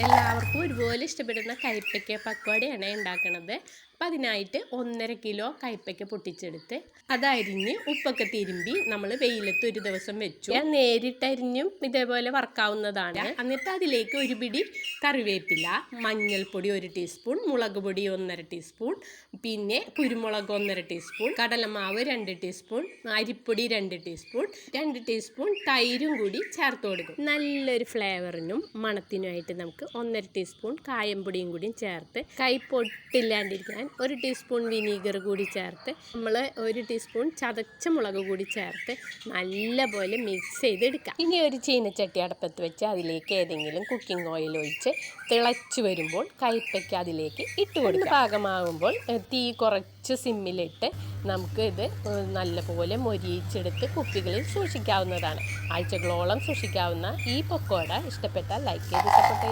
എല്ലാവർക്കും ഒരുപോലെ ഇഷ്ടപ്പെടുന്ന കൈപ്പയ്ക്ക പക്കോടയാണ് ഉണ്ടാക്കുന്നത് അപ്പം അതിനായിട്ട് ഒന്നര കിലോ കൈപ്പയ്ക്ക പൊട്ടിച്ചെടുത്ത് അതരിഞ്ഞ് ഉപ്പൊക്കെ തിരുമ്പി നമ്മൾ വെയിലത്ത് ഒരു ദിവസം വെച്ചു. ഞാൻ നേരിട്ടരിഞ്ഞും ഇതേപോലെ വറക്കാവുന്നതാണ്. എന്നിട്ട് അതിലേക്ക് ഒരു പിടി കറിവേപ്പില മഞ്ഞൾപ്പൊടി ഒരു ടീസ്പൂൺ മുളക് പൊടി ഒന്നര ടീസ്പൂൺ പിന്നെ കുരുമുളക് ഒന്നര ടീസ്പൂൺ കടലമാവ് രണ്ട് ടീസ്പൂൺ അരിപ്പൊടി രണ്ട് ടീസ്പൂൺ രണ്ട് ടീസ്പൂൺ തൈരും കൂടി ചേർത്ത് കൊടുക്കും. നല്ലൊരു ഫ്ലേവറിനും മണത്തിനുമായിട്ട് നമുക്ക് ഒന്നര ടീസ്പൂൺ കായംപൊടിയും കൂടി ചേർത്ത് കൈ പൊട്ടില്ലാണ്ടിരിക്കാൻ ഒരു ടീസ്പൂൺ വിനീഗർ കൂടി ചേർത്ത് നമ്മൾ ഒരു ടീസ്പൂൺ ചതച്ച മുളക് കൂടി ചേർത്ത് നല്ലപോലെ മിക്സ് ചെയ്തെടുക്കാം ഇനി ഒരു ചീനച്ചട്ടി അടുപ്പത്ത് വെച്ച് അതിലേക്ക് ഏതെങ്കിലും കുക്കിംഗ് ഓയിൽ ഒഴിച്ച് തിളച്ച് വരുമ്പോൾ കയ്പയ്ക്ക് അതിലേക്ക് ഇട്ട് കൊടുക്കുക. പാകമാകുമ്പോൾ തീ കുറച്ച് സിമ്മിലിട്ട് നമുക്ക് ഇത് നല്ലപോലെ മൊരിയിച്ചെടുത്ത് കുപ്പികളിൽ സൂക്ഷിക്കാവുന്നതാണ്. ആഴ്ചകളോളം സൂക്ഷിക്കാവുന്ന ഈ പക്കോട ഇഷ്ടപ്പെട്ടാൽ ലൈക്ക് ചെയ്ത് സപ്പോർട്ട്